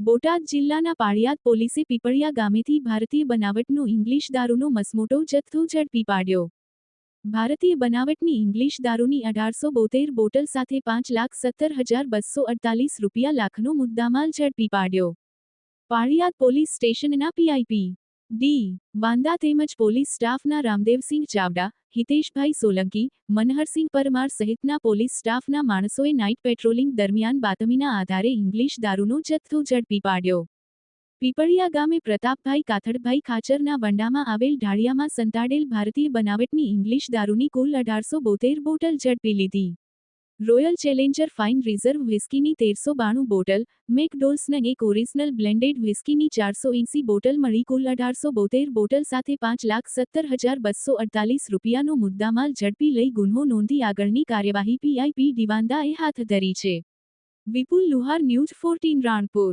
બોટાદ જિલ્લાના પાળિયાદ પોલીસે પીપળિયા ગામેથી ભારતીય બનાવટનો ઇંગ્લિશ દારૂનો મસમોટો જથ્થો ઝડપી પાડ્યો. ભારતીય બનાવટની ઇંગ્લિશ દારૂની અઢારસો બોતેર બોટલ સાથે પાંચ લાખ સત્તર હજાર બસો અડતાલીસ રૂપિયા લાખનો મુદ્દામાલ ઝડપી પાડ્યો. પાળિયાદ પોલીસ સ્ટેશનના પીઆઈપી ડી. વાંદા તેમજ પોલીસ સ્ટાફના રામદેવસિંહ ચાવડા, હિતેશભાઈ સોલંકી, મનહરસિંહ પરમાર સહિતના પોલીસ સ્ટાફના માણસોએ નાઇટ પેટ્રોલિંગ દરમિયાન બાતમીના આધારે ઇંગ્લિશ દારૂનો જથ્થો ઝડપી પાડ્યો. પીપળિયા ગામે પ્રતાપભાઈ કાથડભાઈ ખાચરના વંડામાં આવેલ ઢાળિયામાં સંતાડેલ ભારતીય બનાવટની ઇંગ્લિશ દારૂની કુલ અઢારસો બોતેર બોટલ ઝડપી લીધી. રોયલ ચેલેન્જર ફાઇન રિઝર્વ વ્હિસ્કીની તેરસો બાણું બોટલ મેકડોલ્સના એક ઓરિજિનલ બ્લેન્ડેડ વ્હિસ્કીની ચારસો એંસી બોટલ મળી કુલ અઢારસો બોતેર બોટલ સાથે પાંચ લાખ સત્તર હજાર બસો અડતાલીસ રૂપિયાનો મુદ્દામાલ ઝડપી લઈ ગુન્હો નોંધી આગળની કાર્યવાહી પીઆઈપી દિવાંદાએ હાથ ધરી છે. Vipul Luhar news fourteen Ranpur.